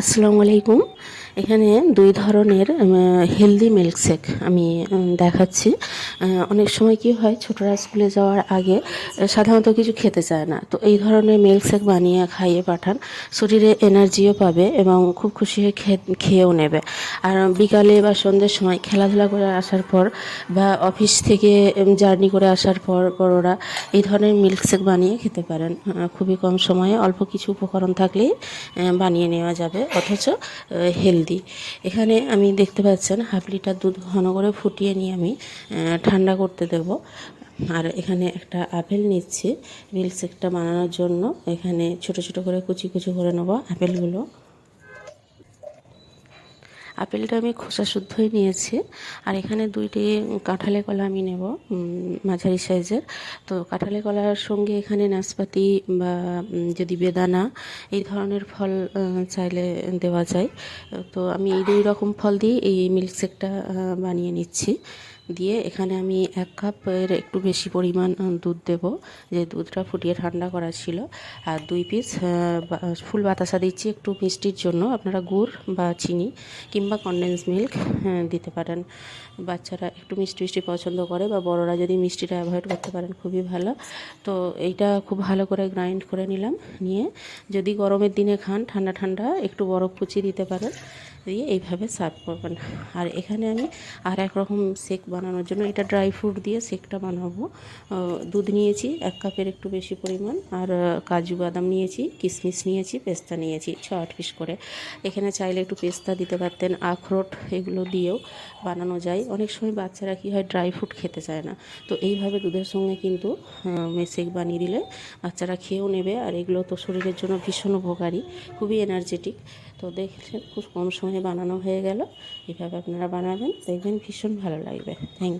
আসসালামু আলাইকুম। এখানে দুই ধরনের হেলদি মিল্কশেক আমি দেখাচ্ছি। অনেক সময় কি হয়, ছোটরা স্কুলে যাওয়ার আগে সাধারণত কিছু খেতে চায় না। তো এই ধরনের মিল্কশেক বানিয়ে খাইয়ে পাঠান, শরীরে এনার্জিও পাবে এবং খুব খুশি হয়ে খেয়েও নেবে। আর বিকালে বা সন্ধ্যের সময় খেলাধুলা করে আসার পর বা অফিস থেকে জার্নি করে আসার পর, বড়রা এই ধরনের মিল্কশেক বানিয়ে খেতে পারেন। খুবই কম সময়ে অল্প কিছু উপকরণ থাকলেই বানিয়ে নেওয়া যাবে। অথচ হেলদি এখানে আমি দেখতে পাচ্ছেন হাফ লিটার দুধ ঘন করে ফুটিয়ে নিয়ে আমি ঠান্ডা করতে দেব। আর এখানে একটা আপেল নিচ্ছি, মিল্কশেকটা বানানোর জন্য। এখানে ছোট ছোট করে কুচি কুচি করে নেব আপেলগুলো। আপেলটা আমি খোসা শুদ্ধই নিয়েছি। আর এখানে দুইটি কাঁঠালে কলা আমি নেব মাঝারি সাইজের। তো কাঁঠালে কলার সঙ্গে এখানে নাশপাতি বা যদি বেদানা, এই ধরনের ফল চাইলে দেওয়া যায়। তো আমি এই দুই রকম ফল দিয়ে এই মিল্কশেকটা বানিয়ে নিচ্ছি। দিয়ে এখানে আমি এক কাপের একটু বেশি পরিমাণ দুধ দেব। যে দুধটা ফুটিয়ে ঠান্ডা করা ছিল। আর দুই পিস ফুল বাতাসা দিচ্ছি একটু মিষ্টির জন্য। আপনারা গুড় বা চিনি কিংবা কনডেন্স মিল্ক দিতে পারেন। বাচ্চারা একটু মিষ্টি মিষ্টি পছন্দ করে বা বড়রা যদি মিষ্টিটা অ্যাভয়েড করতে পারেন, খুবই ভালো। তো এইটা খুব ভালো করে গ্রাইন্ড করে নিলাম। নিয়ে যদি গরমের দিনে খান, ঠান্ডা ঠান্ডা, একটু বরফ কুচি দিতে পারেন। দিয়ে এইভাবে সার্ভ করবেন। আর এখানে আমি আর এক রকম শেক বানানোর জন্য এটা ড্রাই ফ্রুট দিয়ে শেকটা বানাবো। দুধ নিয়েছি, এক কাপের একটু বেশি পরিমাণ। আর কাজু বাদাম নিয়েছি, কিশমিশ নিয়েছি, পেস্তা নিয়েছি, ছ আট পিস করে। এখানে চাইলে একটু পেস্তা দিতে পারতেন, আখরোট এগুলো দিয়েও বানানো যায়। অনেক সময় বাচ্চারা কী হয়, ড্রাই ফ্রুট খেতে চায় না। তো এইভাবে দুধের সঙ্গে কিন্তু শেক বানিয়ে দিলে বাচ্চারা খেয়েও নেবে। আর এগুলো তো শরীরের জন্য ভীষণ উপকারী, খুবই এনার্জেটিক তো দেখলেন খুব কম সময়ে বানানো হয়ে গেল। এভাবে আপনারা বানাবেন, দেখবেন ভীষণ ভালো লাগবে। থ্যাংক